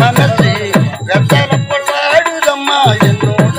மனசே வெப்பரப்பல் ஆடுதம்மா என்னோட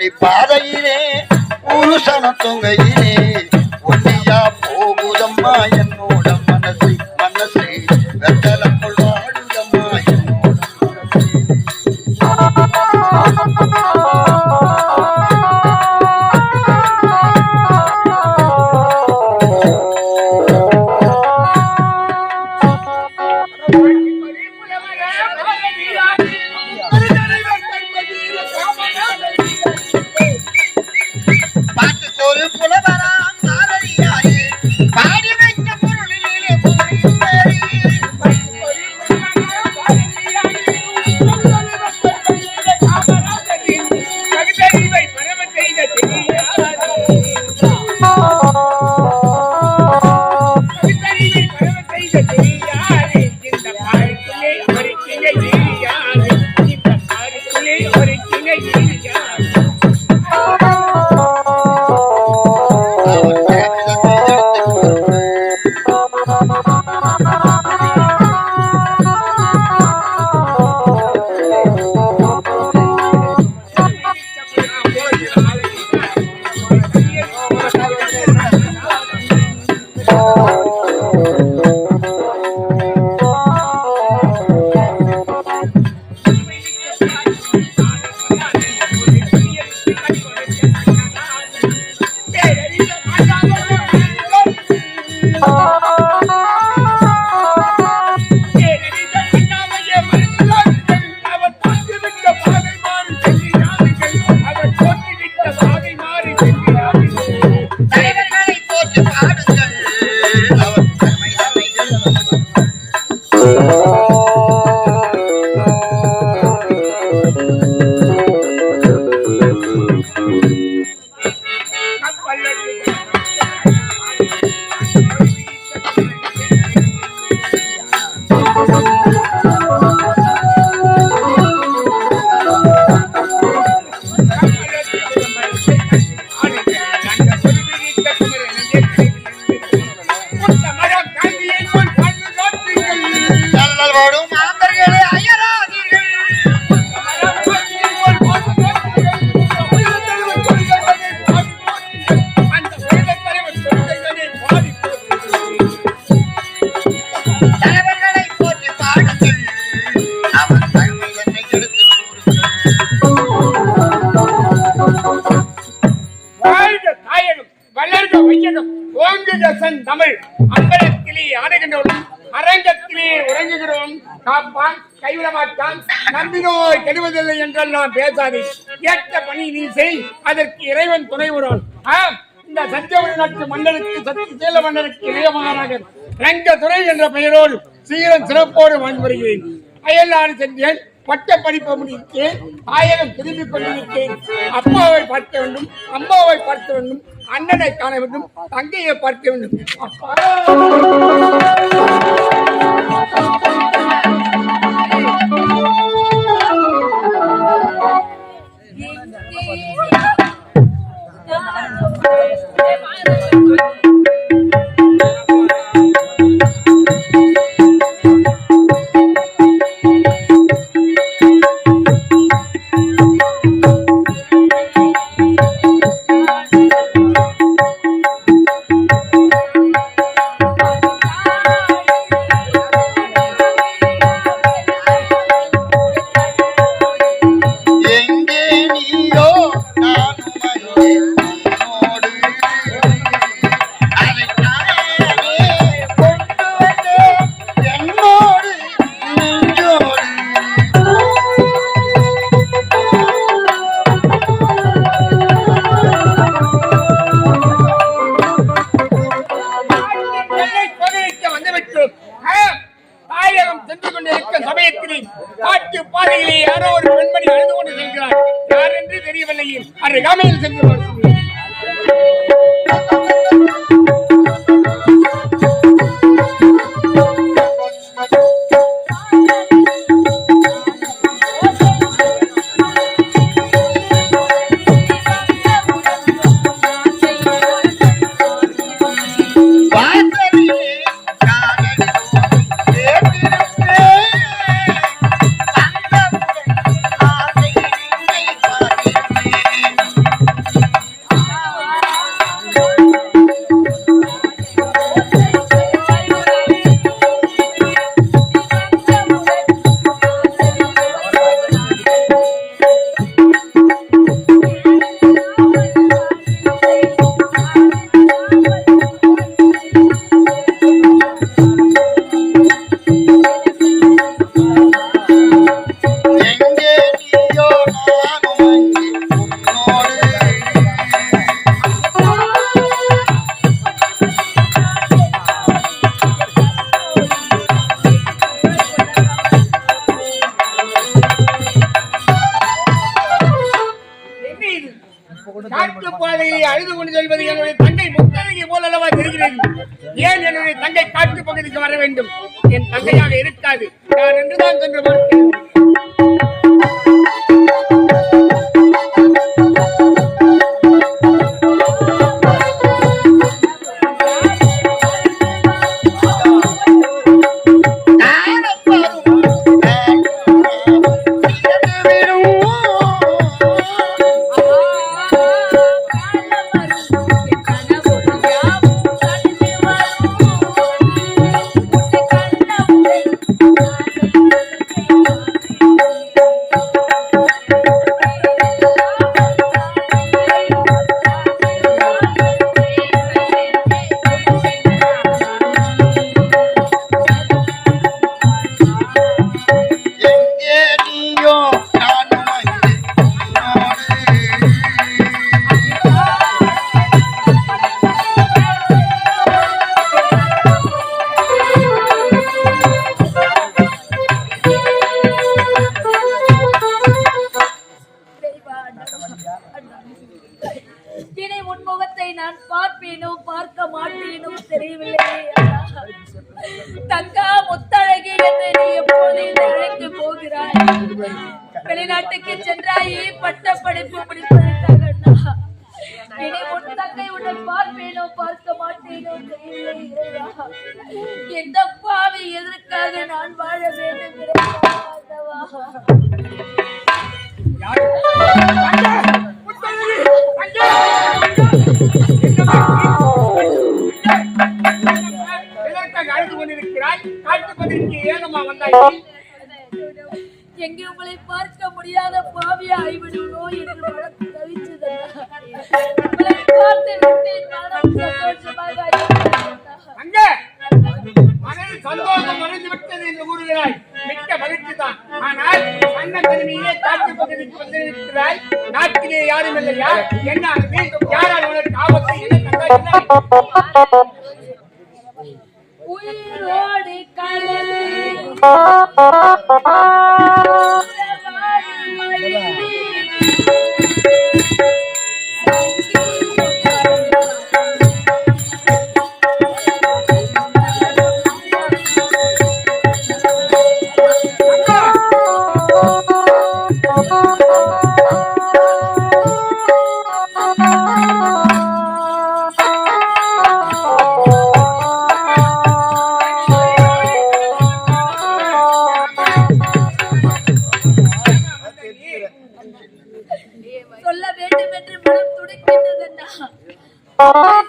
வழி பாதையிலே புருஷன தொங்கையிலே. Thank you. அம்பலத்திலே ஆடுகின்றோம். அரங்கத்திலே உறங்குகிறோம். காப்பான் கைவிட மாட்டான் நம்பினோய் கெடுவதில்லை என்றெல்லாம் பேசாதே. ஏற்ற பணி நீ செய். அதற்கு இறைவன் துணை உறான் இந்த சத்தியவரி நாட்டு மன்னருக்கு சத்தியசீல மன்னருக்கு இளையமகனாக ரங்க துறை என்ற பெயரோடு சீரன் சிறப்போடு வாழ்ந்து வருகிறேன். அயல்நாடு சென்றேன். பட்ட படிப்பை முடித்தேன். ஆயிரம் திரும்பிக் கொண்டிருக்கேன். அப்பாவை பார்க்க வேண்டும். அம்மாவை பார்க்க வேண்டும். அண்ணனை காண வேண்டும் தங்கையை பார்க்க வேண்டும். என்ன இது காட்டு பாதையை அழுது கொண்டு செல்வது என்னுடைய தங்கை முத்தழகி போல் அல்லவா தெரிகிறது ஏன் என்னுடைய தங்கை காட்டு பகுதிக்கு வர வேண்டும்? என் தங்கையாக இருக்காது. நான் என்றுதான் சென்று பார்க்கிறேன். வெளிநாட்டுக்கு சென்றாயே பட்ட படிப்பு படிப்பதற்காக இனி உன் தங்கை உன்னை பார்ப்பேனோ பார்க்க மாட்டேனோ தெரியவில்லை இறைவா. எந்த பாவி எதற்காக நான் வாழ வேண்டும் இறைவா, கொண்டிருக்கிறாய் காட்டு கொண்டிருக்கிற ஏகமா வந்தாய். எங்கே உங்களை பார்க்க முடியாத பாவியா ஆய்விடுவோ என்று மனம் சந்தோஷம் மறைந்து விட்டது என்று கூறுகிறாய் மிக்க மகிழ்ச்சி ஆனால் அண்ணன் தலைமையிலே காட்டு பகுதிக்கு வந்திருக்கிறாய் நாட்டிலே யாரும் இல்லையா? என்ன யாரால் உனக்கு ஆபத்து? என்ன உயிரோடு கலை Oh. Ah!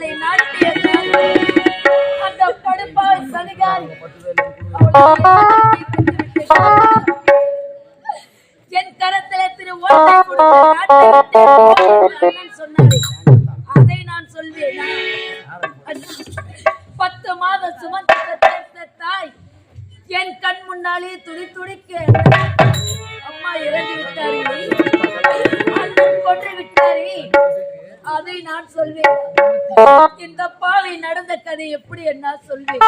மாலை நாட்டிய அந்த படுப்பாய் சதிகாரி என் கரத்தில திரு சொன்னாரு அதை நான் சொல்வேன்? பத்து மாதம் சுமந்த தாய் என் கண் முன்னாலே துடி துடிக்க கதை எப்படி என்ன சொல்வேன்?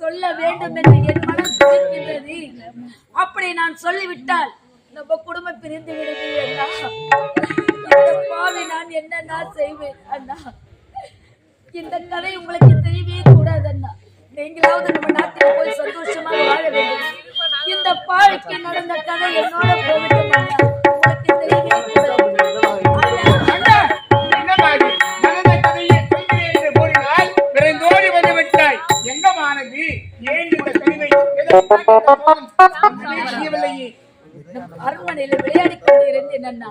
சொல்ல வேண்டும் என்று என் மனம் துடிக்கின்றது அப்படி நான் சொல்லிவிட்டால் நம்ம குடும்பம் பிரிந்து விடுவது இந்த பாவி நான் என்னன்னா செய்வேன் அண்ணா? இந்த கதை உங்களுக்கு தெரியவே கூடாது அண்ணா. நீங்களாவது நம்ம நாட்டுக்கு போய் சந்தோஷமா வாழ வேண்டும். இந்த பாவிக்கு நடந்த கதை என்னோட போகட்டும் உங்களுக்கு தெரியவே கூடாது. அரண்மனையில விளையாடி கொண்டிருந்து என்னன்னா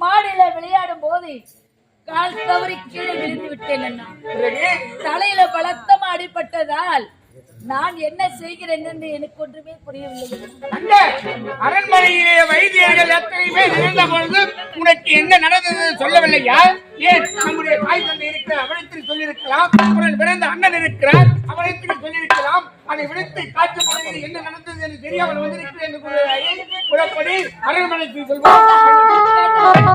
மாடியில விளையாடும் போது கால் தவறி கீழே விழுந்து விட்டேன் அண்ணா. தலையில பலத்தமா அடிபட்டதால் நான் என்ன செய்கிறேன் என்று எனக்கு ஒன்றுமே புரியவில்லை. அரண்மனையிலே வைத்தியர்கள் அத்தனை இருந்த பொழுது உனக்கு என்ன நடந்தது சொல்லவில்லையா? ஏன் நம்முடைய தாய் தந்தை இருக்கிற அவனத்தில் சொல்லியிருக்கலாம் அவன் பிறந்த அண்ணன் இருக்கிறார் அவனத்தில் சொல்லியிருக்கலாம். அதை விடுத்து காற்று பகுதியில் என்ன நடந்தது என்று தெரியாமல் வந்திருக்கிறேன் என்று கூறப்படி அரண்மனைக்கு சொல்வார்